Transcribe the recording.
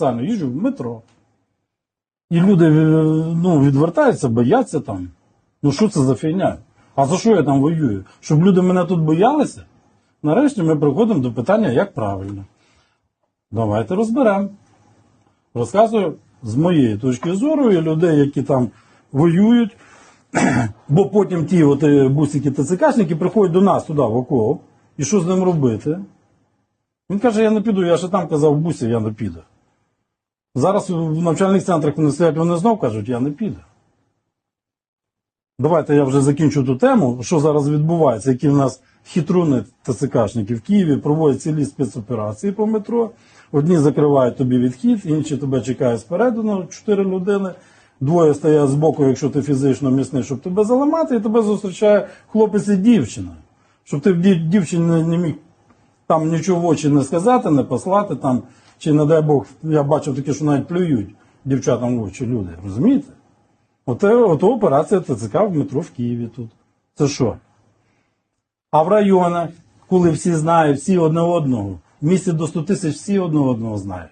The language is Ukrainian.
спеціально їжджу в метро. І люди е, ну, відвертаються, бояться там. Ну що це за фігня? А за що я там воюю? Щоб люди мене тут боялися? Нарешті ми приходимо до питання, як правильно. Давайте розберемо. Розказую з моєї точки зору і людей, які там воюють. Бо потім ті от е, бусики ТЦКшники приходять до нас туди, в окоп. І що з ним робити? Він каже, я не піду, я ще там казав бусі, я не піду. Зараз в навчальних центрах вони стоять, вони знов кажуть, я не піду. Давайте я вже закінчу ту тему, що зараз відбувається, які в нас хитруни ТЦКшники в Києві проводять цілі спецоперації по метро. Одні закривають тобі відхід, інші тебе чекають спереду на 4 людини. Двоє стоять збоку, якщо ти фізично міцний, щоб тебе заламати, і тебе зустрічає хлопець і дівчина. Щоб ти дівчині не міг там нічого в очі не сказати, не послати там, чи не дай Бог, я бачив таке, що навіть плюють дівчатам в очі люди. Розумієте? Оте, ото операція ТЦК в метро в Києві тут. Це що? А в районах, коли всі знають, всі одне одного, в місті до 100 тисяч всі одне одного знають.